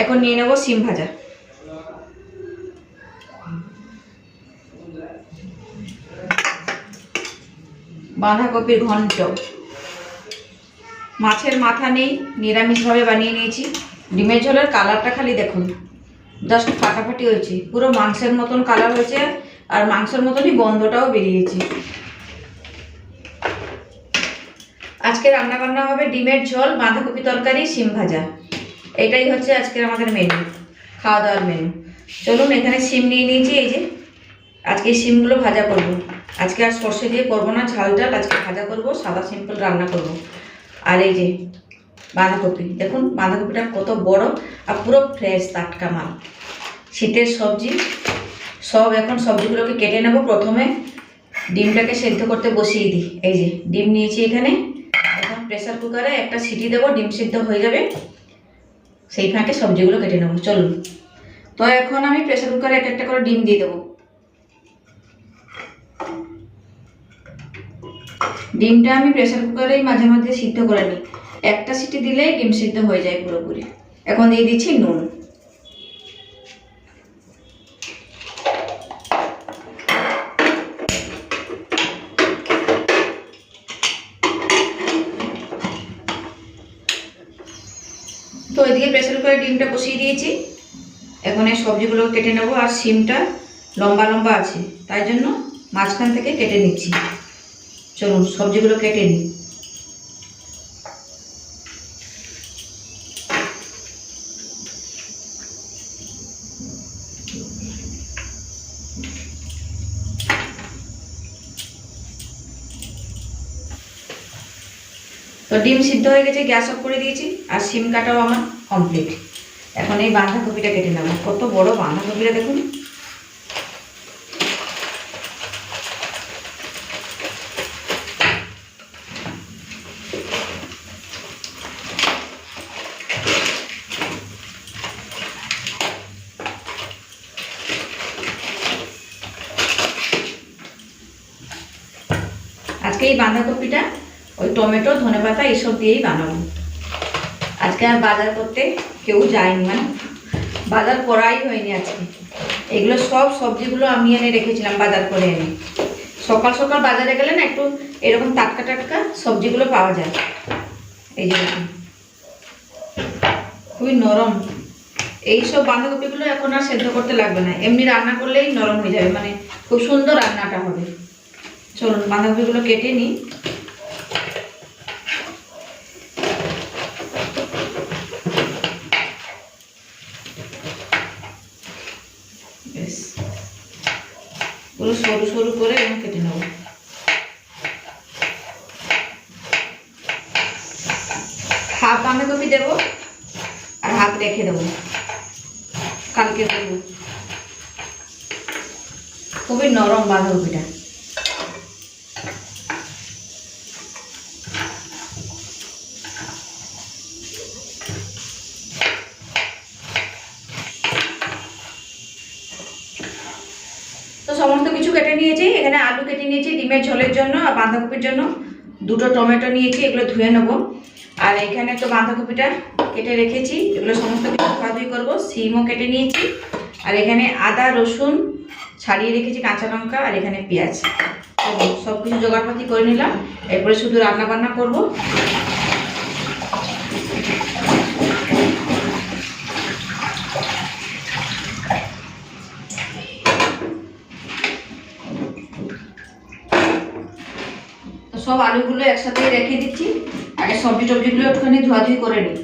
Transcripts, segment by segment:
এখন নিয়ে নেব সিম ভাজা। বাঁধাকপির ঘন্ট। মাছের মাথা নেই, নিরামিষভাবে বানিয়ে নিয়েছি। ডিমের ঝোলের কালারটা খালি দেখুন। জাস্ট ফাটাফাটি হয়েছে। পুরো মাংসের মতন কালার হয়েছে আর মাংসের মতনই গন্ধটাও বেরিয়েছে। আজকে রান্না বান্না হবে ডিমের ঝোল, বাঁধাকপি তরকারি, সিম ভাজা। এটাই হচ্ছে আজকের আমাদের মেনু খাওয়া দাওয়ার মেনু চলুন এখানে সিম নিয়ে নিয়েছি, এই যে আজকে সিমগুলো ভাজা করব। আজকে আর সর্ষে দিয়ে করব না, ঝাল ঝাল আজকে ভাজা করব, সাদা সিম্পল রান্না করব। আর এই যে বাঁধাকপি, দেখুন বাঁধাকপিটা কত বড় আর পুরো ফ্রেশ টাটকা মাল। শীতের সবজি, সব এখন সবজিগুলোকে কেটে নেব, প্রথমে ডিমটাকে সেদ্ধ করতে বসিয়ে দিই। এই যে ডিম নিয়েছি এখানে, এখন প্রেসার কুকারে একটা সিটি দেবো, ডিম সিদ্ধ হয়ে যাবে। সেই ফাঁকে সবজিগুলো কেটে নেব, চলুন। তো এখন আমি প্রেশার কুকারে এক একটা করে ডিম দিয়ে দেবো। ডিমটা আমি প্রেশার কুকারেই মাঝে মাঝে সিদ্ধ করে নিই। একটা সিটি দিলেই ডিম সিদ্ধ হয়ে যায় পুরোপুরি। এখন দিয়ে দিচ্ছি নুন। তো এদিকে প্রেসার কুকারে ডিমটা বসিয়ে দিয়েছি। এখন এই সবজিগুলো কেটে নেব আর সিমটা লম্বা লম্বা আছে, তাই জন্য মাঝখান থেকে কেটে নিচ্ছি। চলুন, সবজিগুলো কেটে নিই। তো ডিম সিদ্ধ হয়ে গেছে, গ্যাস অফ করে দিয়েছি, আর সিম কাটাও আমার। কমপ্লিট এখন এই বাঁধাকপিটা কেটে নেব। কত বড় বাঁধাকপিটা দেখুন। আজকে এই বাঁধাকপিটা ওই টমেটো, ধনেপাতা এইসব দিয়েই বানাবো। আজকে আর বাজার করতে কেউ যায়নি মানে বাজার করাই হয়নি আজকে। এগুলো সব সবজিগুলো আমি এনে রেখেছিলাম বাজার করে এনে। সকাল সকাল বাজারে গেলে না একটু এরকম টাটকা টাটকা সবজিগুলো পাওয়া যায়। এই যে খুবই নরম। এই সব বাঁধাকপিগুলো এখন আর সেদ্ধ করতে লাগবে না। এমনি রান্না করলেই নরম হয়ে যাবে মানে খুব সুন্দর রান্নাটা হবে। চলুন বাঁধাকপিগুলো কেটে নিই বেশ পুরো সরু সরু করে এবং কেটে নেব হাফ বাঁধাকপি দেবো আর হাফ রেখে দেবো কালকে দেবো খুবই নরম বাঁধাকপিটা। সমস্ত কিছু কেটে নিয়েছি, এখানে আলু কেটে নিয়েছি, ডিমের ঝোলের জন্য আর বাঁধাকপির জন্য। দুটো টমেটো নিয়েছি, এগুলো ধুয়ে নেব। আর এখানে তো বাঁধাকপিটা কেটে রেখেছি, এগুলো সমস্ত কিছু ধোয়াধুয়ি করব, সিমও কেটে নিয়েছি। আর এখানে আদা, রসুন ছাড়িয়ে রেখেছি কাঁচা লঙ্কা আর এখানে পেঁয়াজ। সব কিছু জোগাড়পাতি করে নিলাম। এরপরে শুধু রান্না বান্না করব সব আলুগুলো একসাথে রেখে দিচ্ছি। আগে সবজি টবজিগুলো একটুখানি ধোয়াধুয়ি করে নিই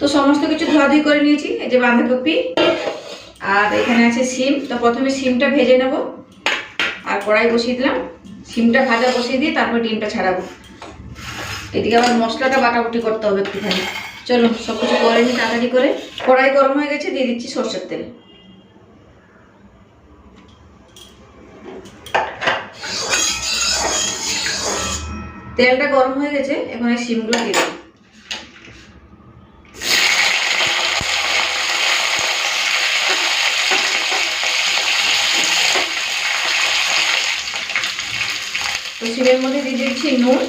তো সমস্ত ধোয়াধুয়ি করে নিয়েছি, এই যে বাঁধাকপি। আর এখানে আছে সিম তো প্রথমে সিমটা ভেজে নেব। আর কড়াই বসিয়ে দিলাম। সিমটা ভাজা বসিয়ে দিয়ে তারপর ডিমটা ছাড়াবো। এদিকে আবার মশলাটা বাটাবুটি করতে হবে একটুখানি। চলো সব কিছু করে নিই তাড়াতাড়ি করে। কড়াই গরম হয়ে গেছে, দিয়ে দিচ্ছি সর্ষের তেল। তেলটা গরম হয়ে গেছে, এখন এই সিমগুলো দিয়ে দেবো সিমের মধ্যে দিয়ে দিচ্ছি নুন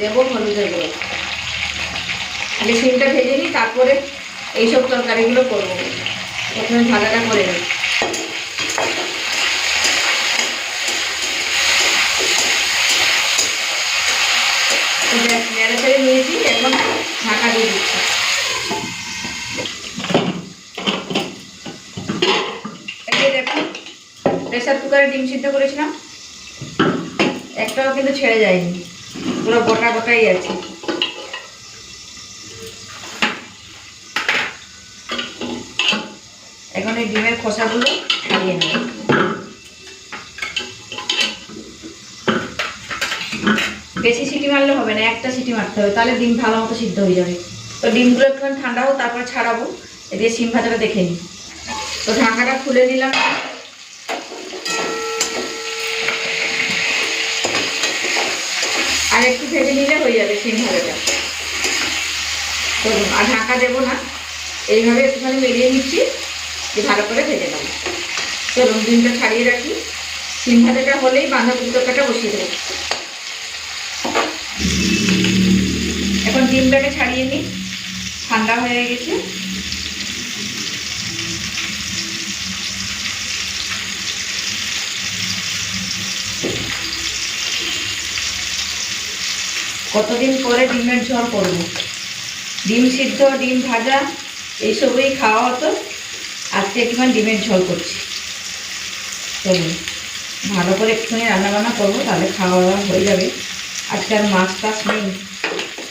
দেবো হলুদের গুঁড়ো আগে সিমটা ভেজে নিই, তারপরে এইসব তরকারিগুলো করব। প্রথমে ভাজাটা করে নিই। নেড়ে চেড়ে নিয়েছি, এখন ঢাকা দিয়ে দিচ্ছি। দেখুন প্রেসার কুকারে ডিম সিদ্ধ করেছিলাম। একটাও কিন্তু ছেড়ে যায়নি। পুরো গোটা গোটাই আছে। এখন এই ডিমের খোসাগুলো ছাড়িয়ে নেব। বেশি সিটি মারলে হবে না, একটা সিটি মারতে হবে, তাহলে ডিম ভালো মতো সিদ্ধ হয়ে যাবে। তো ডিমগুলো একটুখানি ঠান্ডা হোক, তারপর ছাড়াবো। এদিকে সিম ভাজাটা দেখে নিই। তো ঢাকাটা খুলে নিলাম। একটু ভেজে নিলে হয়ে যাবে, সিম ভাজাটা আর ঢাকা দেবো না। এইভাবে একটুখানি মেরিয়ে নিচ্ছি, দিয়ে ভালো করে ভেজে নেব। চলুন, ডিমটা ছাড়িয়ে রাখি। সিম হলেই বাঁধাকপি তরকাটা বসিয়ে দেবো। এখন ডিমটাকে ছাড়িয়ে নিই। ঠান্ডা হয়ে গেছে। কতদিন পরে ডিমের ঝোল করব? ডিম সিদ্ধ, ডিম ভাজা, এইসবই খাওয়া হতো। আজকে একটুখানি ডিমের ঝোল করছি। চলুন, ভালো করে একটুখানি রান্নাবান্না করব, তাহলে খাওয়া দাওয়া হয়ে যাবে। আজকে আর মাছ টাছ নেই।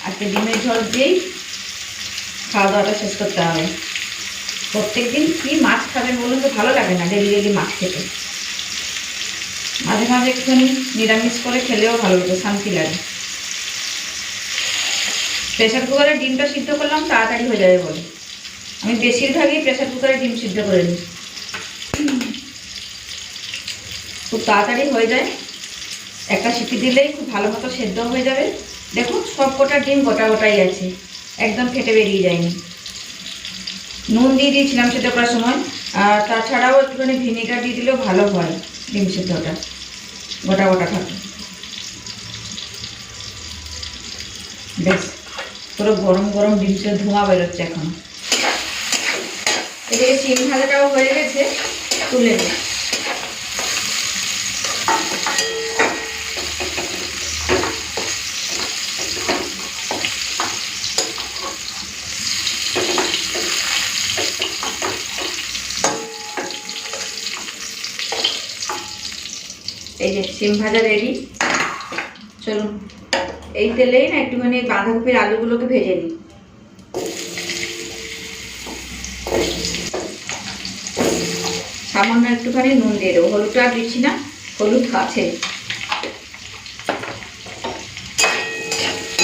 আজকে ডিমের ঝোল দিয়েই খাওয়া দাওয়াটা শেষ করতে হবে। প্রত্যেক দিন কী মাছ খাবেন বলুন তো, ভালো লাগে না ডেলি ডেলি মাছ খেতে। মাঝে মাঝে একটুখানি নিরামিষ করে খেলেও ভালো লাগে, শান্তি লাগে। প্রেসার কুকারে ডিমটা সিদ্ধ করলাম, তাড়াতাড়ি হয়ে যাবে বলে। আমি বেশিরভাগই প্রেশার কুকারে ডিম সিদ্ধ করে নিই। খুব তাড়াতাড়ি হয়ে যায়। একটা সিটি দিলেই খুব ভালো মতো সেদ্ধ হয়ে যাবে। দেখুন সব কটা ডিম গোটা গোটাই আছে। একদম ফেটে বেরিয়ে যায়নি। নুন দিয়ে দিয়েছিলাম সেদ্ধ করার সময়। আর তাছাড়াও একটুখানি ভিনেগার দিয়ে দিলেও ভালো হয় ডিম সেদ্ধটা। গোটা গোটা থাকে। বেশ। পুরো গরম গরম ডিম সেদ্ধ ধোঁয়া বেরোচ্ছে এখন। এদিকে সিম ভাজাটাও হয়ে গেছে, তুলে নিই এই যে সিম ভাজা রেডি। চলুন। এই তেলেই না একটুখানি বাঁধাকপির আলুগুলোকে ভেজে নিই। সামান্য একটুখানি নুন দিয়ে দেবো। হলুদটা আর দিচ্ছি না, হলুদ আছে।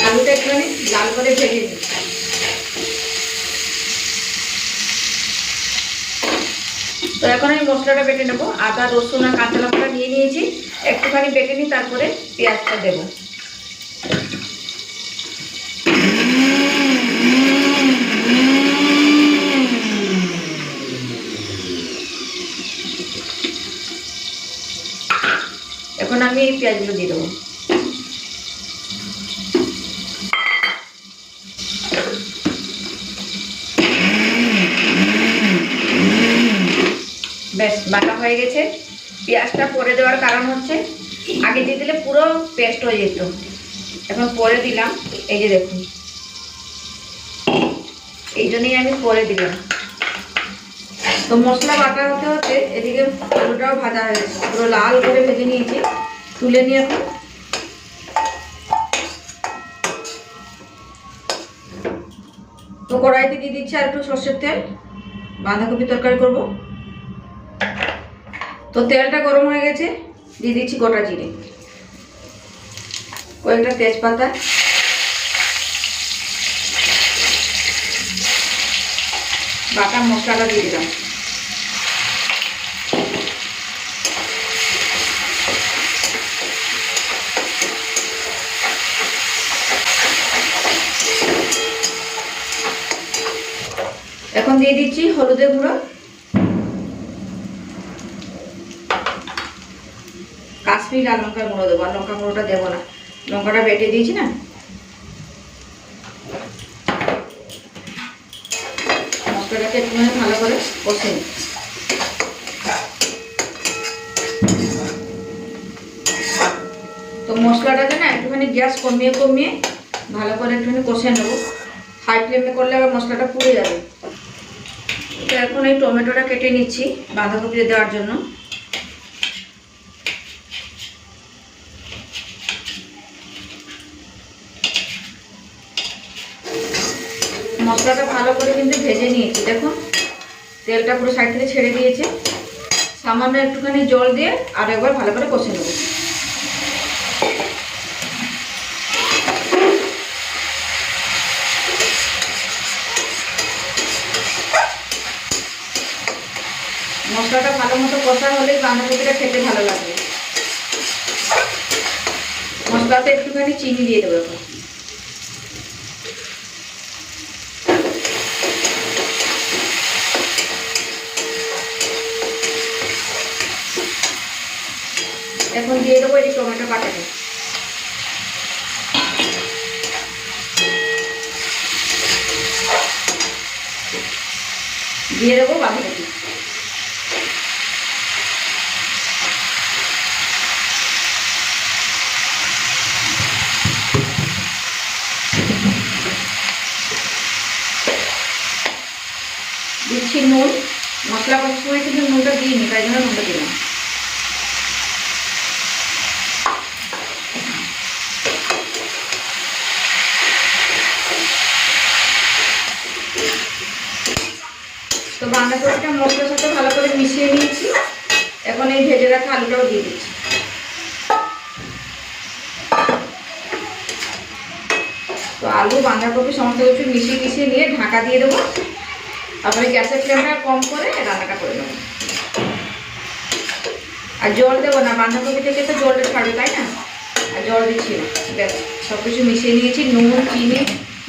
আলুটা একটুখানি লাল করে ভেজে নিই। তো এখন আমি মশলাটা বেটে নেব। আদা, রসুন আর কাঁচা লঙ্কা নিয়ে নিয়েছি। একটুখানি বেটে নিই, তারপরে পেঁয়াজটা দেবো। এখন আমি এই পেঁয়াজগুলো দিয়ে দেবো। ব্যাস বাটা হয়ে গেছে। পেঁয়াজটা পরে দেওয়ার কারণ হচ্ছে, আগে দিয়ে দিলে পুরো পেস্ট হয়ে যেত। এখন পরে দিলাম, এই যে দেখুন। এই জন্যই আমি পরে দিলাম। তো মশলা বাটা হতে হতে এদিকে আলুটাও ভাজা হয়ে গেছে। পুরো লাল করে ভেজে নিয়েছি। তুলে নিয়ে এখন তো কড়াইতে দিয়ে দিচ্ছি আর একটু সর্ষের তেল? বাঁধাকপি তরকারি করব। তো তেলটা গরম হয়ে গেছে। দিয়ে দিচ্ছি গোটা জিরে। কয়েকটা তেজপাতা। বাটা মশলাটা দিয়ে দিলাম। এখন দিয়ে দিচ্ছি হলুদের গুঁড়ো। কাশ্মীর লাল লঙ্কার গুঁড়ো দেবো, আর লঙ্কা গুঁড়োটা দেবো না। লঙ্কাটা বেটে দিয়েছি না? মশলাটাকে একটুখানি ভালো করে কষে তো মশলাটাকে না একটুখানি গ্যাস কমিয়ে কমিয়ে ভালো করে একটুখানি কষে নেব। হাই ফ্লেমে করলে আবার মশলাটা পুড়ে যাবে। তো এখন এই টমেটোটা কেটে নিচ্ছি বাঁধাকপিতে দেওয়ার জন্য। মশলাটা ভালো করে কিন্তু ভেজে নিয়েছি। দেখুন তেলটা পুরো সাইড থেকে ছেড়ে দিয়েছে। সামান্য একটুখানি জল দিয়ে আর একবার ভালো করে কষে নেব মশলাটা ভালো মতো কষা হলেই বাঁধাকপিটা খেতে ভালো লাগবে মশলাতে একটুখানি চিনি দিয়ে দেবো এখন। দিয়ে দেবো এই টমেটো কাটাটা দিয়ে দেবো বাঁধাকপি দিচ্ছি নুন, মশলা কষার সময় কিন্তু নুনটা দিইনি তাই জন্য নুনটা দিলাম। তো বাঁধাকপিটা মশলার সাথে ভালো করে মিশিয়ে নিয়েছি। এখন এই ভেজে রাখা আলুটাও দিয়ে দিচ্ছি। তো আলু, বাঁধাকপি, সমস্ত কিছু মিশিয়ে মিশিয়ে নিয়ে ঢাকা দিয়ে দেবো। তারপরে গ্যাসের ফ্লেমটা কম করে রান্নাটা করে নেব। আর জল দেবো না, বাঁধাকপি থেকে তো জলটা ছাড়বে, তাই না? আর জল দিচ্ছি ব্যাস সব কিছু মিশিয়ে নিয়েছি, নুন, চিনি,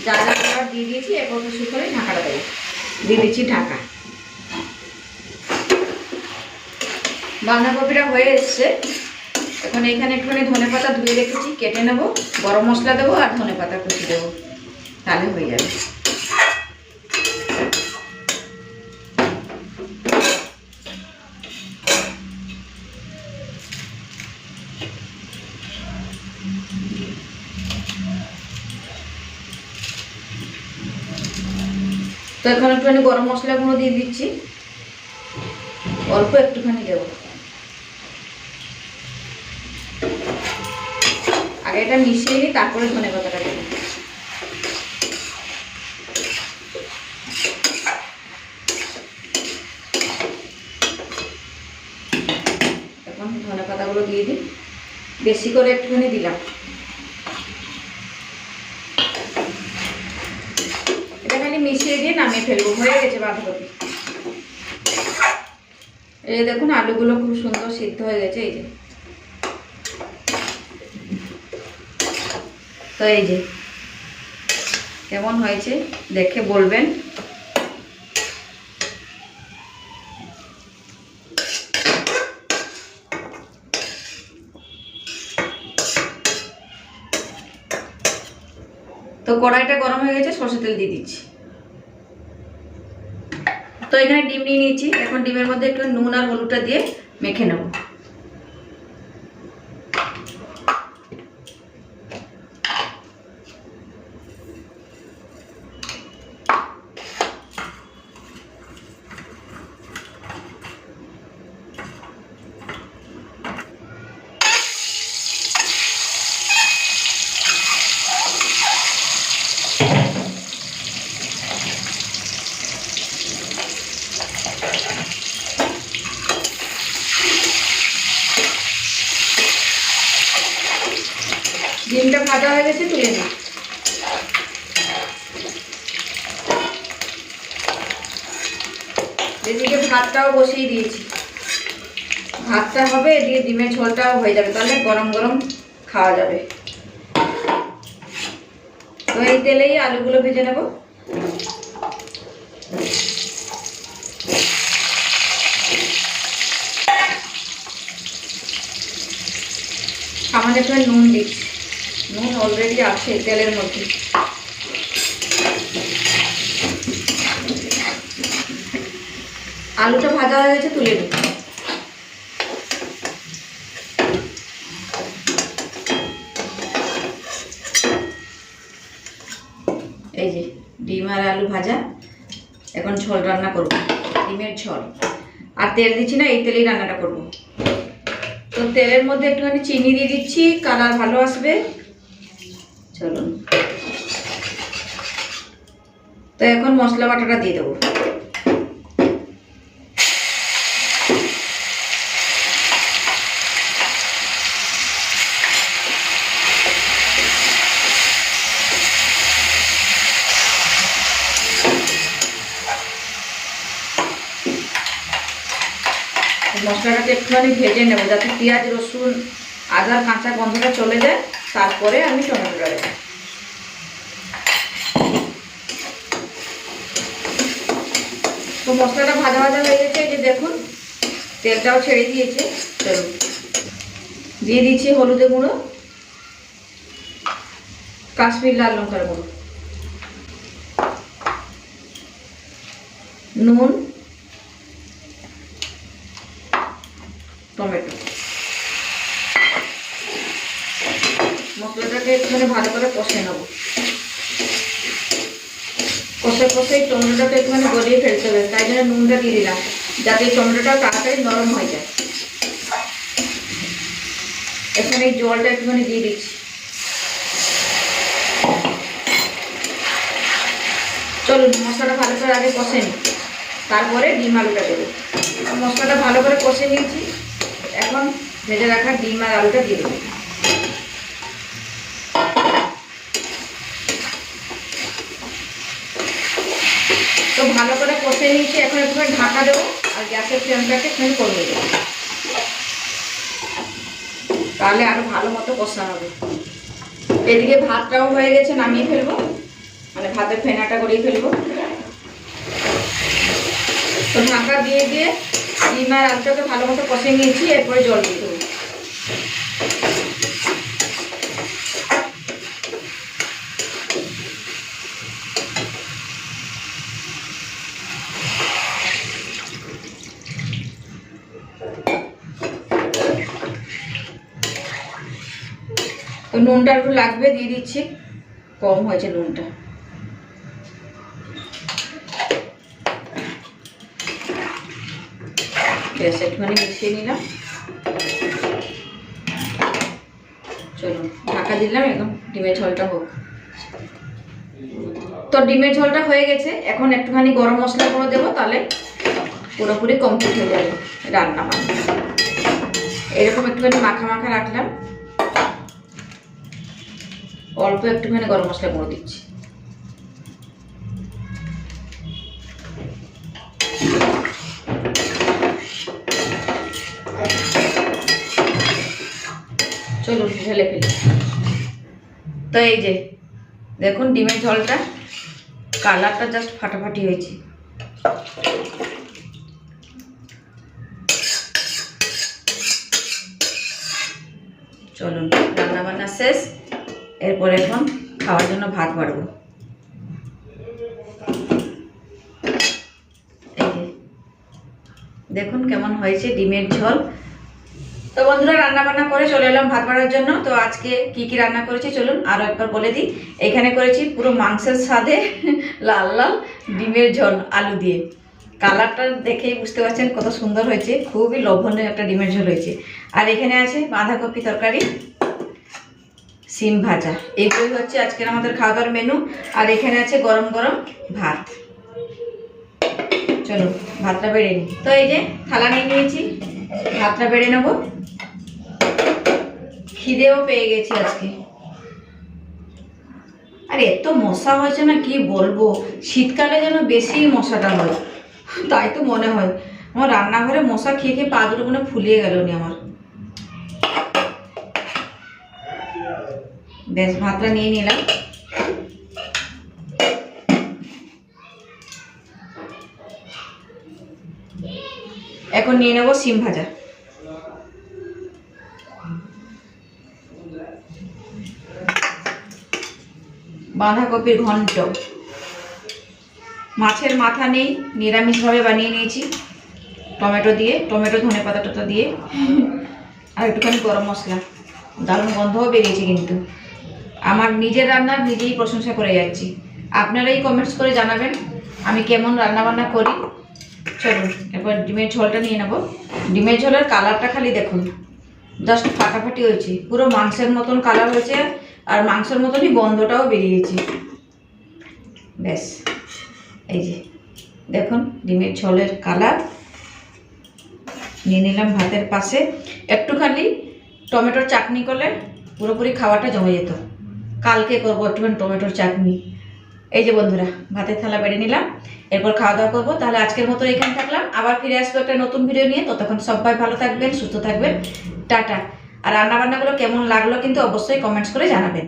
যা যা দেওয়ার দিয়ে দিয়েছি, এরপর কিছু করে ঢাকাটা দেবো। দিয়ে দিচ্ছি ঢাকা। বাঁধাকপিটা হয়ে এসছে। এখন এখানে একটুখানি ধনে পাতা ধুয়ে রেখেছি, কেটে নেব, গরম মশলা দেবো আর ধনে পাতা কুচি দেবো। তাহলে হয়ে যাবে তো এখন একটুখানি গরম মশলা গুঁড়ো দিয়ে দিচ্ছি। অল্প একটুখানি দেবো। আগে এটা মিশিয়ে নিই তারপরে ধনে পাতাটা দেবো। এখন ধনে পাতাগুলো দিয়ে দিই। বেশি করে একটুখানি দিলাম এটা খালি মিশিয়ে দিয়ে নামিয়ে ফেলব, হয়ে গেছে বাঁধাকপি। এই দেখুন, আলুগুলো খুব সুন্দর সিদ্ধ হয়ে গেছে, এই যে। তো এই যে, কেমন হয়েছে দেখে বলবেন। তো কড়াইটা গরম হয়ে গেছে সরষে তেল দিয়ে দিচ্ছি। তো এখানে ডিম নিয়ে নিয়েছি। এখন ডিমের মধ্যে একটু নুন আর হলুদটা দিয়ে মেখে নেব। ডিমটা ভাজা হয়ে গেছে, তুলে নিই এদিকে ভাতটাও বসিয়ে দিয়েছি। ভাতটা হবে, এদিকে ডিমের ঝোলটাও হয়ে যাবে, তাহলে গরম গরম খাওয়া যাবে। তো এই তেলেই আলুগুলো ভেজে নেব। সামান্য একটু নুন দিচ্ছি নুন অলরেডি আছে তেলের মধ্যে। আলুটা ভাজা হয়ে গেছে, তুলে দিই এই যে, ডিম আর আলু ভাজা। এখন ঝোল রান্না করব, ডিমের ঝোল। আর তেল দিচ্ছি না, এই তেলেই রান্নাটা করব। তো তেলের মধ্যে একটুখানি চিনি দিয়ে দিচ্ছি, কালার ভালো আসবে। চলুন তো এখন মশলা বাটাটা দিয়ে দেবো মশলাটাকে একটুখানি ভেজে নেব যাতে পেঁয়াজ, রসুন আদার কাঁচা গন্ধটা চলে যায়। তারপরে আমি টমেটোটা দেবো। তো মশলাটা ভাজা ভাজা হয়ে গেছে, এই যে দেখুন, তেলটাও ছেড়ে দিয়েছে। চলুন। দিয়ে দিচ্ছি হলুদের গুঁড়ো, কাশ্মীর লাল লঙ্কার গুঁড়ো, নুন টমেটো। মশলাটাকে একটুখানি ভালো করে কষে নেব। কষে কষে টমেটোটাকে একটুখানি গলিয়ে ফেলতে হবে, তাই জন্য নুনটা দিয়ে দিলাম, যাতে টমেটোটা তাড়াতাড়ি নরম হয়ে যায়। এখানে জলটা একটুখানি দিয়ে দিচ্ছি। চলুন, মশলাটা ভালো করে আগে কষে নিই, তারপরে ডিম আলুটা দেবো। মশলাটা ভালো করে কষে নিয়েছি এখন ভেজে রাখা ডিম আর আলুটা দিয়ে দেবো। তো ভালো করে কষে নিয়েছি, এখন একটুখানি ঢাকা দেবো আর গ্যাসের ফ্লেমটাকে একটুখানি কমিয়ে দেবো। তাহলে আরও ভালো মতো কষা হবে। এদিকে ভাতটাও হয়ে গেছে, নামিয়ে ফেলব। মানে ভাতের ফেনাটা করিয়ে ফেলব। তো ঢাকা দিয়ে দিয়ে ডিম আর আলুটাকে ভালো মতো কষে নিয়েছি, এরপরে জল দিয়ে দেবো। তো নুনটা একটু লাগবে, দিয়ে দিচ্ছি। কম হয়েছে নুনটা। ব্যাস একটুখানি মিশিয়ে নিলাম। চলুন, ঢাকা দিলাম, একদম ডিমের ঝোলটা হোক। তো ডিমের ঝোলটা হয়ে গেছে, এখন একটুখানি গরম মশলা করে দেবো, তাহলে পুরোপুরি কমপ্লিট হয়ে যাবে রান্না এরকম একটুখানি মাখা মাখা রাখলাম। অল্প একটুখানি গরম মশলা করে দিচ্ছি। চলুন, ঢেলে ফেলি। তো এই যে, দেখুন ডিমের ঝোলটা, কালারটা জাস্ট ফাটাফাটি হয়েছে। চলুন রান্না বান্না শেষ। এরপর এখন খাওয়ার জন্য ভাত বাড়বো। দেখুন কেমন হয়েছে ডিমের ঝোল। তো বন্ধুরা রান্না বান্না করে চলে এলাম ভাত বাড়ার জন্য। তো আজকে কি কি রান্না করেছি চলুন আরও একবার বলে দিই। এখানে করেছি পুরো মাংসের স্বাদে লাল লাল ডিমের ঝোল, আলু দিয়ে। কালারটা দেখেই বুঝতে পারছেন কত সুন্দর হয়েছে, খুবই লোভনীয় একটা ডিমের ঝোল হয়েছে। আর এখানে আছে বাঁধাকপি তরকারি, সিম ভাজা। এইগুলোই হচ্ছে আজকের আমাদের খাওয়া দাওয়ার মেনু আর এখানে আছে গরম গরম ভাত। চলো ভাতটা বেড়ে নিই। তো এই যে থালা নিয়ে নিয়েছি, ভাতটা বেড়ে নেব। খিদেও পেয়ে গেছি আজকে। আর এত মশা হয়েছে না, কি বলব? শীতকালে যেন বেশি মশাটা হয়। তাই তো মনে হয়। আমার রান্নাঘরে মশা খেয়ে খেয়ে পা দুটো মনে ফুলিয়ে গেল নি আমার। বেশ, ভাতটা নিয়ে নিলাম। এখন নিয়ে নেব সিম ভাজা। বাঁধাকপির ঘন্ট। মাছের মাথা নেই নিরামিষভাবে বানিয়ে নিয়েছি। টমেটো দিয়ে, টমেটো, ধনে পাতা টাতা দিয়ে। আর একটুখানি গরম মশলা। দারুণ গন্ধও বেরিয়েছে কিন্তু। আমার নিজের রান্নার নিজেই প্রশংসা করে যাচ্ছি। আপনারাই কমেন্টস করে জানাবেন, আমি কেমন রান্না বান্না করি। চলুন, এরপর ডিমের ঝোলটা নিয়ে নেব। ডিমের ঝোলের কালারটা খালি দেখুন। জাস্ট ফাটাফাটি হয়েছে। পুরো মাংসের মতন কালার হয়েছে আর মাংসের মতনই গন্ধটাও বেরিয়েছে। ব্যাস, এই যে, দেখুন, ডিমের ঝোলের কালার। নিয়ে নিলাম ভাতের পাশে। একটুখানি টমেটোর চাটনি করলে পুরোপুরি খাওয়াটা জমে যেত। কালকে করব একটুখানি টমেটোর চাটনি। এই যে বন্ধুরা, ভাতের থালা বেড়ে নিলাম। এরপর খাওয়া দাওয়া করব। তাহলে আজকের মতো এখানে থাকলাম। আবার ফিরে আসব একটা নতুন ভিডিও নিয়ে। ততক্ষণ সবাই ভালো থাকবেন, সুস্থ থাকবেন। টাটা। আর রান্নাবান্নাগুলো কেমন লাগল কিন্তু অবশ্যই কমেন্টস করে জানাবেন।